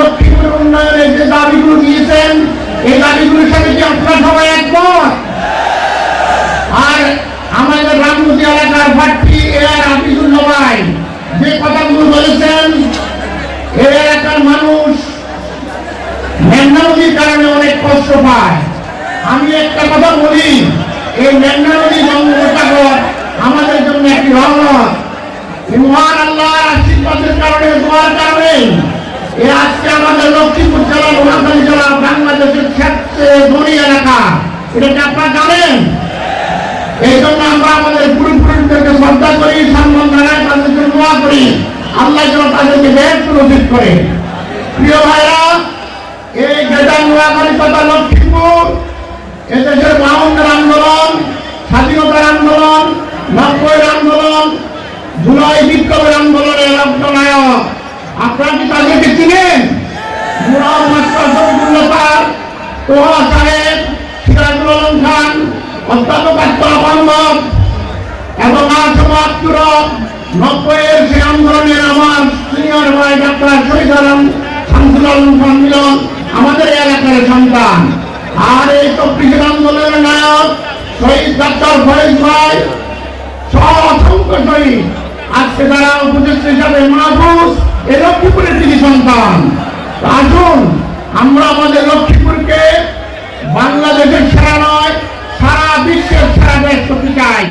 লক্ষ্মীপুর উন্নয়নের যে দাবিগুলো দিয়েছেন, এই দাবিগুলোর সাথে কি আপনারা সবাই একমত? আর আমাদের রামগতি এলাকার প্রার্থী এ আর ভাই, যে কথাগুলো বলেছেন এলাকার মানুষ মেঘনা নদীর কারণে অনেক কষ্ট পায়। আমি একটা কথা বলি, এই মেঘনা নদী বঙ্গোপসাগর আমাদের জন্য একটি রহমত। মহান আল্লাহর আশীর্বাদের কারণে, দোয়ার কারণে এ আজকে আমাদের লক্ষ্মীপুর জেলা নোয়াখালী জেলা বাংলাদেশের সবচেয়ে ধনী এলাকা। এটা কি জানেন? এই আমরা আমাদের পূর্বপুরুষদেরকে শ্রদ্ধা করি, সম্মান জানাই তাদের জন্য দোয়া করি। আল্লাহ যেন তাদেরকে বেশ সুরক্ষিত করে। প্রিয় এই গেদার নোয়াখালী তথা লক্ষ্মীপুর, এদেশের বাউন্নের আন্দোলন, স্বাধীনতার আন্দোলন, নব্বইয়ের আন্দোলন, জুলাই বিপ্লবের আন্দোলনের রক্তনায়ক আপনারা কি তাদেরকে চিনেন মুরাদ মাস্টার শফিকুল্লাহ সাহেব সিরাজুল আলম খান অধ্যাপক আক্তার মোহাম্মদ এবং আজম আব্দুর নব্বইয়ের আমার সিনিয়র ভাই ডাক্তার শহীদ। আলম শামসুল আমাদের এলাকার সন্তান আর এই চব্বিশের আন্দোলনের নায়ক শহীদ ডাক্তার ফয়েজ ভাই সহ অসংখ্য শহীদ আজকে তারা উপদেষ্টা হিসাবে মাহফুজ এ লক্ষ্মীপুরের তিনি সন্তান তো আসুন আমরা আমাদের লক্ষ্মীপুরকে বাংলাদেশের সেরা নয় সারা বিশ্বের সেরা দেশ করতে চাই।